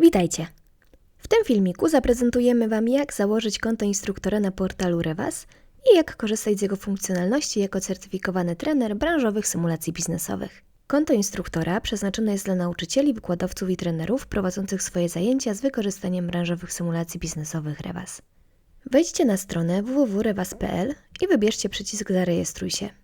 Witajcie! W tym filmiku zaprezentujemy Wam, jak założyć konto instruktora na portalu Revas i jak korzystać z jego funkcjonalności jako certyfikowany trener branżowych symulacji biznesowych. Konto instruktora przeznaczone jest dla nauczycieli, wykładowców i trenerów prowadzących swoje zajęcia z wykorzystaniem branżowych symulacji biznesowych Revas. Wejdźcie na stronę www.revas.pl i wybierzcie przycisk Zarejestruj się.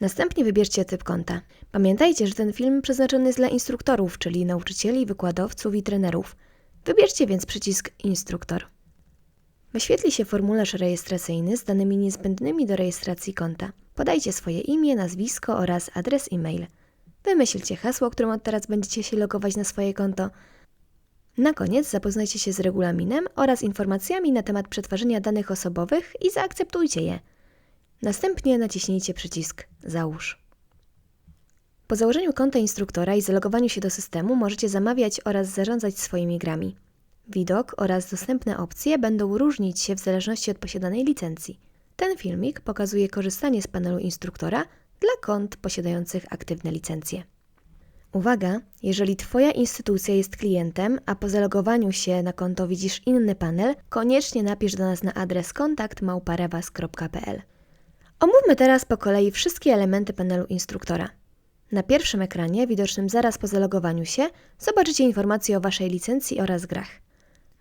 Następnie wybierzcie typ konta. Pamiętajcie, że ten film przeznaczony jest dla instruktorów, czyli nauczycieli, wykładowców i trenerów. Wybierzcie więc przycisk Instruktor. Wyświetli się formularz rejestracyjny z danymi niezbędnymi do rejestracji konta. Podajcie swoje imię, nazwisko oraz adres e-mail. Wymyślcie hasło, którym od teraz będziecie się logować na swoje konto. Na koniec zapoznajcie się z regulaminem oraz informacjami na temat przetwarzania danych osobowych i zaakceptujcie je. Następnie naciśnijcie przycisk Załóż. Po założeniu konta instruktora i zalogowaniu się do systemu możecie zamawiać oraz zarządzać swoimi grami. Widok oraz dostępne opcje będą różnić się w zależności od posiadanej licencji. Ten filmik pokazuje korzystanie z panelu instruktora dla kont posiadających aktywne licencje. Uwaga, jeżeli Twoja instytucja jest klientem, a po zalogowaniu się na konto widzisz inny panel, koniecznie napisz do nas na adres kontakt małparewas.pl. Omówmy teraz po kolei wszystkie elementy panelu instruktora. Na pierwszym ekranie, widocznym zaraz po zalogowaniu się, zobaczycie informacje o Waszej licencji oraz grach.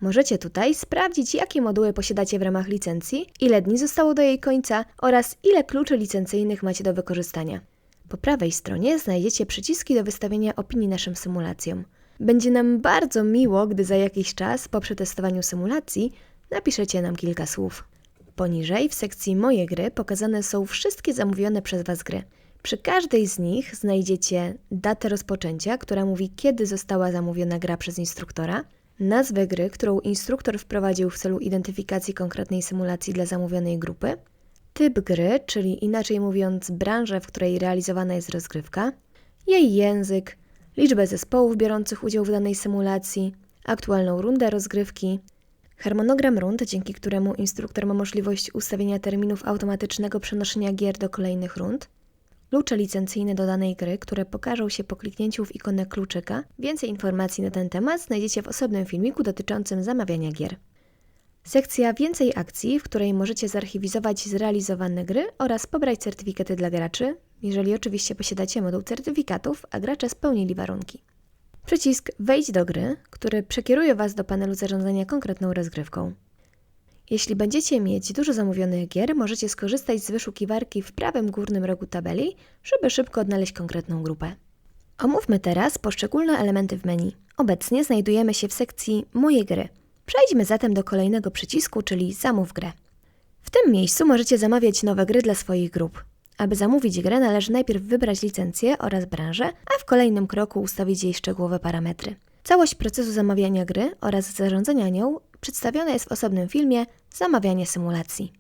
Możecie tutaj sprawdzić, jakie moduły posiadacie w ramach licencji, ile dni zostało do jej końca oraz ile kluczy licencyjnych macie do wykorzystania. Po prawej stronie znajdziecie przyciski do wystawienia opinii naszym symulacjom. Będzie nam bardzo miło, gdy za jakiś czas, po przetestowaniu symulacji, napiszecie nam kilka słów. Poniżej w sekcji Moje gry pokazane są wszystkie zamówione przez Was gry. Przy każdej z nich znajdziecie datę rozpoczęcia, która mówi, kiedy została zamówiona gra przez instruktora, nazwę gry, którą instruktor wprowadził w celu identyfikacji konkretnej symulacji dla zamówionej grupy, typ gry, czyli inaczej mówiąc, branżę, w której realizowana jest rozgrywka, jej język, liczbę zespołów biorących udział w danej symulacji, aktualną rundę rozgrywki, harmonogram rund, dzięki któremu instruktor ma możliwość ustawienia terminów automatycznego przenoszenia gier do kolejnych rund, klucze licencyjne do danej gry, które pokażą się po kliknięciu w ikonę kluczyka. Więcej informacji na ten temat znajdziecie w osobnym filmiku dotyczącym zamawiania gier. Sekcja Więcej akcji, w której możecie zarchiwizować zrealizowane gry oraz pobrać certyfikaty dla graczy, jeżeli oczywiście posiadacie moduł certyfikatów, a gracze spełnili warunki. Przycisk Wejdź do gry, który przekieruje Was do panelu zarządzania konkretną rozgrywką. Jeśli będziecie mieć dużo zamówionych gier, możecie skorzystać z wyszukiwarki w prawym górnym rogu tabeli, żeby szybko odnaleźć konkretną grupę. Omówmy teraz poszczególne elementy w menu. Obecnie znajdujemy się w sekcji Moje gry. Przejdźmy zatem do kolejnego przycisku, czyli Zamów grę. W tym miejscu możecie zamawiać nowe gry dla swoich grup. Aby zamówić grę, należy najpierw wybrać licencję oraz branżę, a w kolejnym kroku ustawić jej szczegółowe parametry. Całość procesu zamawiania gry oraz zarządzania nią przedstawiona jest w osobnym filmie Zamawianie symulacji.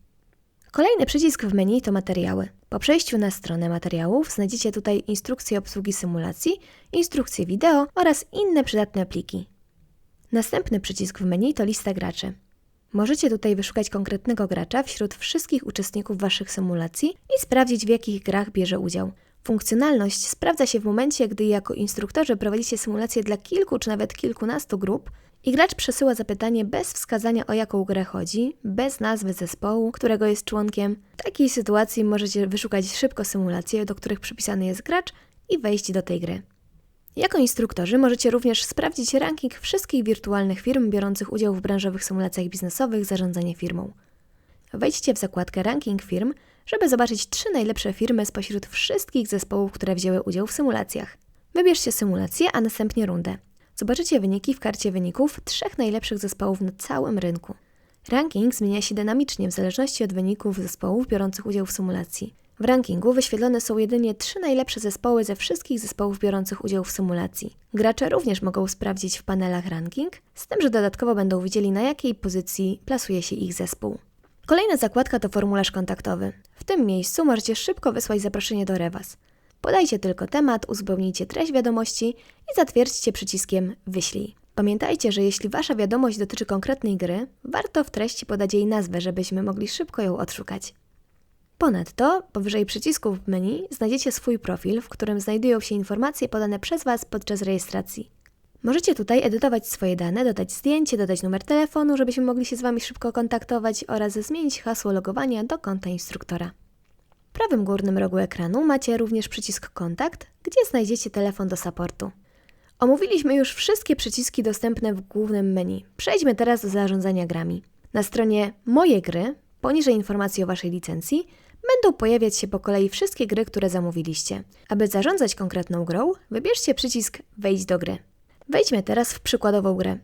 Kolejny przycisk w menu to materiały. Po przejściu na stronę materiałów znajdziecie tutaj instrukcję obsługi symulacji, instrukcję wideo oraz inne przydatne pliki. Następny przycisk w menu to lista graczy. Możecie tutaj wyszukać konkretnego gracza wśród wszystkich uczestników Waszych symulacji i sprawdzić, w jakich grach bierze udział. Funkcjonalność sprawdza się w momencie, gdy jako instruktorzy prowadzicie symulację dla kilku czy nawet kilkunastu grup i gracz przesyła zapytanie bez wskazania o jaką grę chodzi, bez nazwy zespołu, którego jest członkiem. W takiej sytuacji możecie wyszukać szybko symulacje, do których przypisany jest gracz i wejść do tej gry. Jako instruktorzy możecie również sprawdzić ranking wszystkich wirtualnych firm biorących udział w branżowych symulacjach biznesowych zarządzania firmą. Wejdźcie w zakładkę Ranking firm, żeby zobaczyć trzy najlepsze firmy spośród wszystkich zespołów, które wzięły udział w symulacjach. Wybierzcie symulację, a następnie rundę. Zobaczycie wyniki w karcie wyników trzech najlepszych zespołów na całym rynku. Ranking zmienia się dynamicznie w zależności od wyników zespołów biorących udział w symulacji. W rankingu wyświetlone są jedynie trzy najlepsze zespoły ze wszystkich zespołów biorących udział w symulacji. Gracze również mogą sprawdzić w panelach ranking, z tym, że dodatkowo będą widzieli na jakiej pozycji plasuje się ich zespół. Kolejna zakładka to formularz kontaktowy. W tym miejscu możecie szybko wysłać zaproszenie do Revas. Podajcie tylko temat, uzupełnijcie treść wiadomości i zatwierdźcie przyciskiem Wyślij. Pamiętajcie, że jeśli Wasza wiadomość dotyczy konkretnej gry, warto w treści podać jej nazwę, żebyśmy mogli szybko ją odszukać. Ponadto, powyżej przycisku w menu znajdziecie swój profil, w którym znajdują się informacje podane przez Was podczas rejestracji. Możecie tutaj edytować swoje dane, dodać zdjęcie, dodać numer telefonu, żebyśmy mogli się z Wami szybko kontaktować oraz zmienić hasło logowania do konta instruktora. W prawym górnym rogu ekranu macie również przycisk Kontakt, gdzie znajdziecie telefon do supportu. Omówiliśmy już wszystkie przyciski dostępne w głównym menu. Przejdźmy teraz do zarządzania grami. Na stronie Moje gry, poniżej informacji o Waszej licencji, będą pojawiać się po kolei wszystkie gry, które zamówiliście. Aby zarządzać konkretną grą, wybierzcie przycisk Wejdź do gry. Wejdźmy teraz w przykładową grę.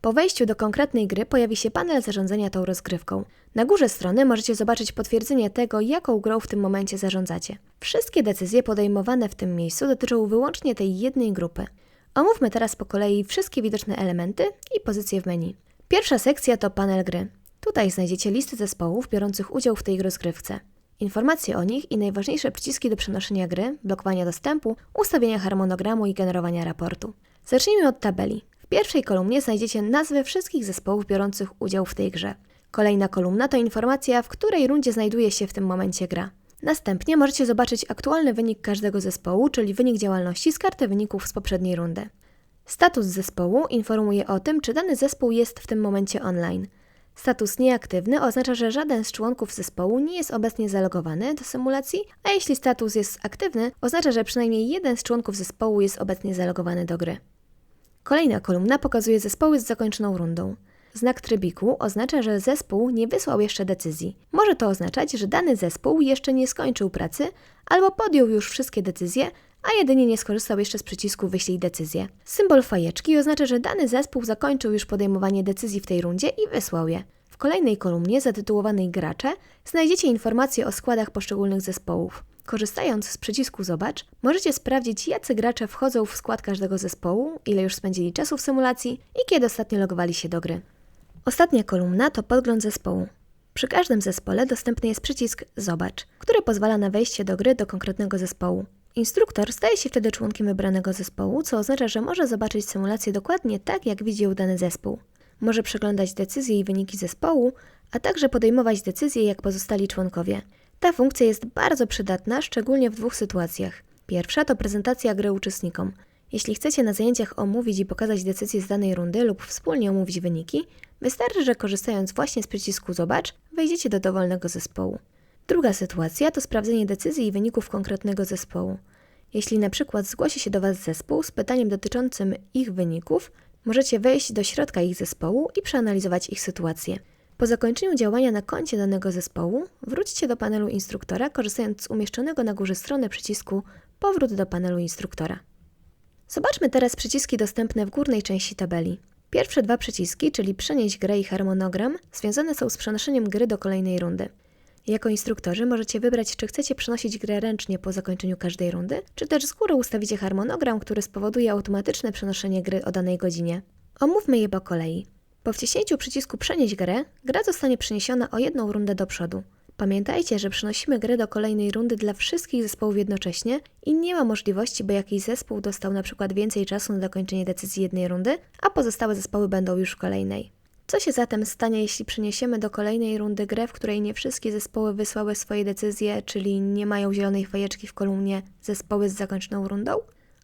Po wejściu do konkretnej gry pojawi się panel zarządzania tą rozgrywką. Na górze strony możecie zobaczyć potwierdzenie tego, jaką grą w tym momencie zarządzacie. Wszystkie decyzje podejmowane w tym miejscu dotyczą wyłącznie tej jednej grupy. Omówmy teraz po kolei wszystkie widoczne elementy i pozycje w menu. Pierwsza sekcja to panel gry. Tutaj znajdziecie listy zespołów biorących udział w tej rozgrywce. Informacje o nich i najważniejsze przyciski do przenoszenia gry, blokowania dostępu, ustawienia harmonogramu i generowania raportu. Zacznijmy od tabeli. W pierwszej kolumnie znajdziecie nazwy wszystkich zespołów biorących udział w tej grze. Kolejna kolumna to informacja, w której rundzie znajduje się w tym momencie gra. Następnie możecie zobaczyć aktualny wynik każdego zespołu, czyli wynik działalności z karty wyników z poprzedniej rundy. Status zespołu informuje o tym, czy dany zespół jest w tym momencie online. Status nieaktywny oznacza, że żaden z członków zespołu nie jest obecnie zalogowany do symulacji, a jeśli status jest aktywny, oznacza, że przynajmniej jeden z członków zespołu jest obecnie zalogowany do gry. Kolejna kolumna pokazuje zespoły z zakończoną rundą. Znak trybiku oznacza, że zespół nie wysłał jeszcze decyzji. Może to oznaczać, że dany zespół jeszcze nie skończył pracy albo podjął już wszystkie decyzje, a jedynie nie skorzystał jeszcze z przycisku Wyślij decyzję. Symbol fajeczki oznacza, że dany zespół zakończył już podejmowanie decyzji w tej rundzie i wysłał je. W kolejnej kolumnie zatytułowanej Gracze znajdziecie informacje o składach poszczególnych zespołów. Korzystając z przycisku Zobacz, możecie sprawdzić, jacy gracze wchodzą w skład każdego zespołu, ile już spędzili czasu w symulacji i kiedy ostatnio logowali się do gry. Ostatnia kolumna to podgląd zespołu. Przy każdym zespole dostępny jest przycisk Zobacz, który pozwala na wejście do gry do konkretnego zespołu. Instruktor staje się wtedy członkiem wybranego zespołu, co oznacza, że może zobaczyć symulację dokładnie tak, jak widzi ją dany zespół. Może przeglądać decyzje i wyniki zespołu, a także podejmować decyzje jak pozostali członkowie. Ta funkcja jest bardzo przydatna, szczególnie w dwóch sytuacjach. Pierwsza to prezentacja gry uczestnikom. Jeśli chcecie na zajęciach omówić i pokazać decyzje z danej rundy lub wspólnie omówić wyniki, wystarczy, że korzystając właśnie z przycisku Zobacz, wejdziecie do dowolnego zespołu. Druga sytuacja to sprawdzenie decyzji i wyników konkretnego zespołu. Jeśli na przykład zgłosi się do Was zespół z pytaniem dotyczącym ich wyników, możecie wejść do środka ich zespołu i przeanalizować ich sytuację. Po zakończeniu działania na koncie danego zespołu, wróćcie do panelu instruktora, korzystając z umieszczonego na górze strony przycisku Powrót do panelu instruktora. Zobaczmy teraz przyciski dostępne w górnej części tabeli. Pierwsze dwa przyciski, czyli przenieść grę i harmonogram, związane są z przenoszeniem gry do kolejnej rundy. Jako instruktorzy możecie wybrać, czy chcecie przenosić grę ręcznie po zakończeniu każdej rundy, czy też z góry ustawicie harmonogram, który spowoduje automatyczne przenoszenie gry o danej godzinie. Omówmy je po kolei. Po wciśnięciu przycisku Przenieść grę, gra zostanie przeniesiona o jedną rundę do przodu. Pamiętajcie, że przenosimy grę do kolejnej rundy dla wszystkich zespołów jednocześnie i nie ma możliwości, by jakiś zespół dostał na przykład więcej czasu na dokończenie decyzji jednej rundy, a pozostałe zespoły będą już w kolejnej. Co się zatem stanie, jeśli przeniesiemy do kolejnej rundy grę, w której nie wszystkie zespoły wysłały swoje decyzje, czyli nie mają zielonej fajeczki w kolumnie zespoły z zakończoną rundą?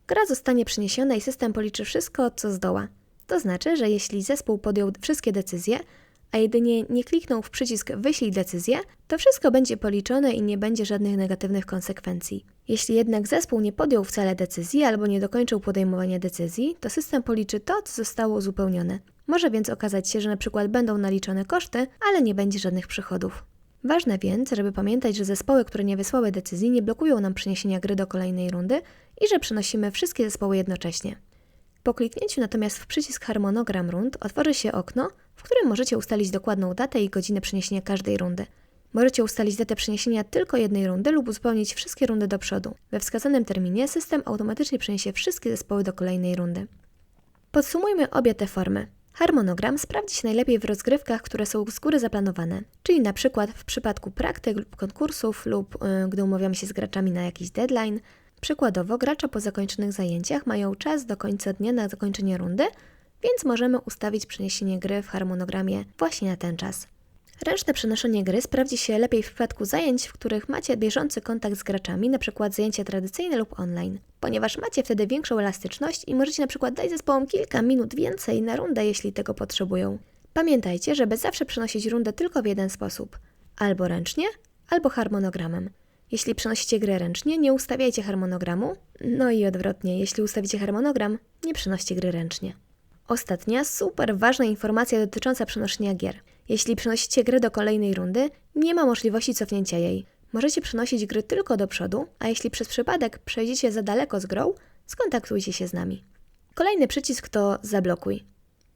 Gra zostanie przeniesiona i system policzy wszystko, co zdoła. To znaczy, że jeśli zespół podjął wszystkie decyzje, a jedynie nie kliknął w przycisk Wyślij decyzję, to wszystko będzie policzone i nie będzie żadnych negatywnych konsekwencji. Jeśli jednak zespół nie podjął wcale decyzji albo nie dokończył podejmowania decyzji, to system policzy to, co zostało uzupełnione. Może więc okazać się, że na przykład będą naliczone koszty, ale nie będzie żadnych przychodów. Ważne więc, żeby pamiętać, że zespoły, które nie wysłały decyzji, nie blokują nam przeniesienia gry do kolejnej rundy i że przenosimy wszystkie zespoły jednocześnie. Po kliknięciu natomiast w przycisk harmonogram rund otworzy się okno, w którym możecie ustalić dokładną datę i godzinę przeniesienia każdej rundy. Możecie ustalić datę przeniesienia tylko jednej rundy lub uzupełnić wszystkie rundy do przodu. We wskazanym terminie system automatycznie przeniesie wszystkie zespoły do kolejnej rundy. Podsumujmy obie te formy. Harmonogram sprawdzi się najlepiej w rozgrywkach, które są z góry zaplanowane, czyli na przykład w przypadku praktyk lub konkursów lub yy, gdy umawiamy się z graczami na jakiś deadline. Przykładowo, gracze po zakończonych zajęciach mają czas do końca dnia na zakończenie rundy, więc możemy ustawić przeniesienie gry w harmonogramie właśnie na ten czas. Ręczne przenoszenie gry sprawdzi się lepiej w przypadku zajęć, w których macie bieżący kontakt z graczami, np. zajęcia tradycyjne lub online, ponieważ macie wtedy większą elastyczność i możecie np. dać zespołom kilka minut więcej na rundę, jeśli tego potrzebują. Pamiętajcie, żeby zawsze przenosić rundę tylko w jeden sposób: albo ręcznie, albo harmonogramem. Jeśli przenosicie grę ręcznie, nie ustawiajcie harmonogramu, no i odwrotnie, jeśli ustawicie harmonogram, nie przenoście gry ręcznie. Ostatnia, super ważna informacja dotycząca przenoszenia gier. Jeśli przenosicie grę do kolejnej rundy, nie ma możliwości cofnięcia jej. Możecie przenosić gry tylko do przodu, a jeśli przez przypadek przejdziecie za daleko z grą, skontaktujcie się z nami. Kolejny przycisk to Zablokuj.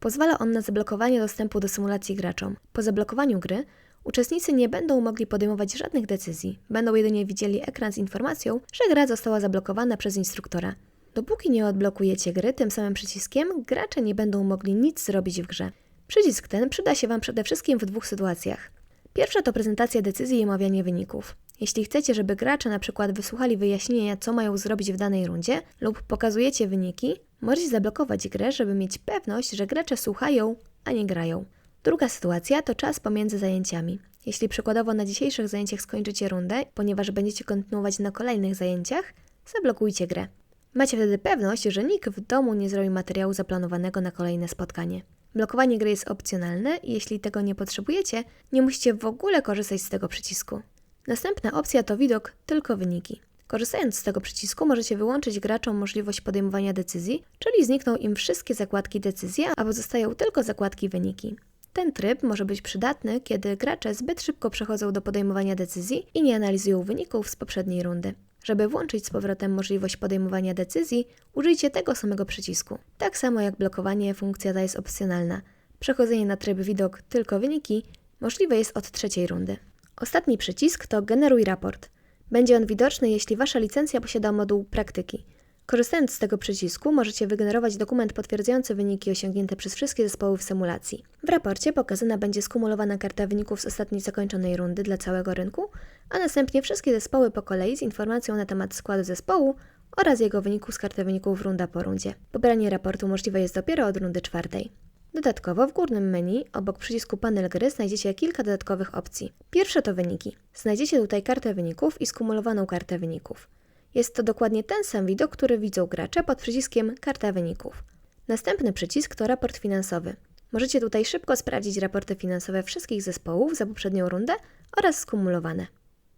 Pozwala on na zablokowanie dostępu do symulacji graczom. Po zablokowaniu gry uczestnicy nie będą mogli podejmować żadnych decyzji, będą jedynie widzieli ekran z informacją, że gra została zablokowana przez instruktora. Dopóki nie odblokujecie gry tym samym przyciskiem, gracze nie będą mogli nic zrobić w grze. Przycisk ten przyda się Wam przede wszystkim w dwóch sytuacjach. Pierwsza to prezentacja decyzji i omawianie wyników. Jeśli chcecie, żeby gracze na przykład wysłuchali wyjaśnienia, co mają zrobić w danej rundzie, lub pokazujecie wyniki, możecie zablokować grę, żeby mieć pewność, że gracze słuchają, a nie grają. Druga sytuacja to czas pomiędzy zajęciami. Jeśli przykładowo na dzisiejszych zajęciach skończycie rundę, ponieważ będziecie kontynuować na kolejnych zajęciach, zablokujcie grę. Macie wtedy pewność, że nikt w domu nie zrobi materiału zaplanowanego na kolejne spotkanie. Blokowanie gry jest opcjonalne i jeśli tego nie potrzebujecie, nie musicie w ogóle korzystać z tego przycisku. Następna opcja to widok tylko wyniki. Korzystając z tego przycisku możecie wyłączyć graczom możliwość podejmowania decyzji, czyli znikną im wszystkie zakładki decyzja, a pozostają tylko zakładki wyniki. Ten tryb może być przydatny, kiedy gracze zbyt szybko przechodzą do podejmowania decyzji i nie analizują wyników z poprzedniej rundy. Żeby włączyć z powrotem możliwość podejmowania decyzji, użyjcie tego samego przycisku. Tak samo jak blokowanie, funkcja ta jest opcjonalna. Przechodzenie na tryb widok tylko wyniki możliwe jest od trzeciej rundy. Ostatni przycisk to Generuj raport. Będzie on widoczny, jeśli Wasza licencja posiada moduł praktyki. Korzystając z tego przycisku, możecie wygenerować dokument potwierdzający wyniki osiągnięte przez wszystkie zespoły w symulacji. W raporcie pokazana będzie skumulowana karta wyników z ostatniej zakończonej rundy dla całego rynku, a następnie wszystkie zespoły po kolei z informacją na temat składu zespołu oraz jego wyników z karty wyników runda po rundzie. Pobranie raportu możliwe jest dopiero od rundy czwartej. Dodatkowo w górnym menu, obok przycisku panel gry, znajdziecie kilka dodatkowych opcji. Pierwsze to wyniki. Znajdziecie tutaj kartę wyników i skumulowaną kartę wyników. Jest to dokładnie ten sam widok, który widzą gracze pod przyciskiem Karta wyników. Następny przycisk to raport finansowy. Możecie tutaj szybko sprawdzić raporty finansowe wszystkich zespołów za poprzednią rundę oraz skumulowane.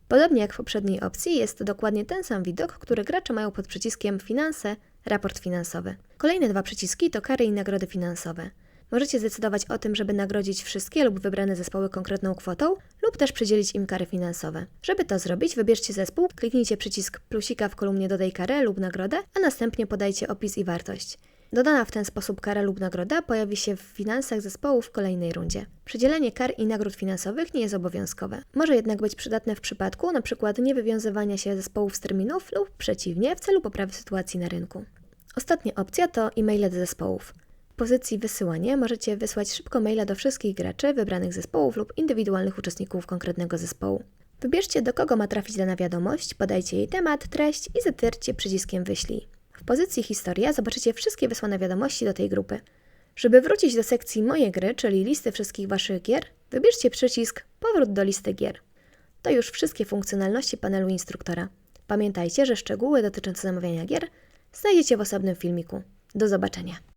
Podobnie jak w poprzedniej opcji, jest to dokładnie ten sam widok, który gracze mają pod przyciskiem Finanse, raport finansowy. Kolejne dwa przyciski to kary i nagrody finansowe. Możecie zdecydować o tym, żeby nagrodzić wszystkie lub wybrane zespoły konkretną kwotą, lub też przydzielić im kary finansowe. Żeby to zrobić, wybierzcie zespół, kliknijcie przycisk plusika w kolumnie Dodaj karę lub nagrodę, a następnie podajcie opis i wartość. Dodana w ten sposób kara lub nagroda pojawi się w finansach zespołu w kolejnej rundzie. Przydzielenie kar i nagród finansowych nie jest obowiązkowe. Może jednak być przydatne w przypadku np. niewywiązywania się zespołów z terminów lub przeciwnie w celu poprawy sytuacji na rynku. Ostatnia opcja to e-maile do zespołów pozycji wysyłanie możecie wysłać szybko maila do wszystkich graczy, wybranych zespołów lub indywidualnych uczestników konkretnego zespołu. Wybierzcie, do kogo ma trafić dana wiadomość, podajcie jej temat, treść i zatwierdźcie przyciskiem Wyślij. W pozycji Historia zobaczycie wszystkie wysłane wiadomości do tej grupy. Żeby wrócić do sekcji Moje gry, czyli listy wszystkich Waszych gier, wybierzcie przycisk Powrót do listy gier. To już wszystkie funkcjonalności panelu instruktora. Pamiętajcie, że szczegóły dotyczące zamawiania gier znajdziecie w osobnym filmiku. Do zobaczenia.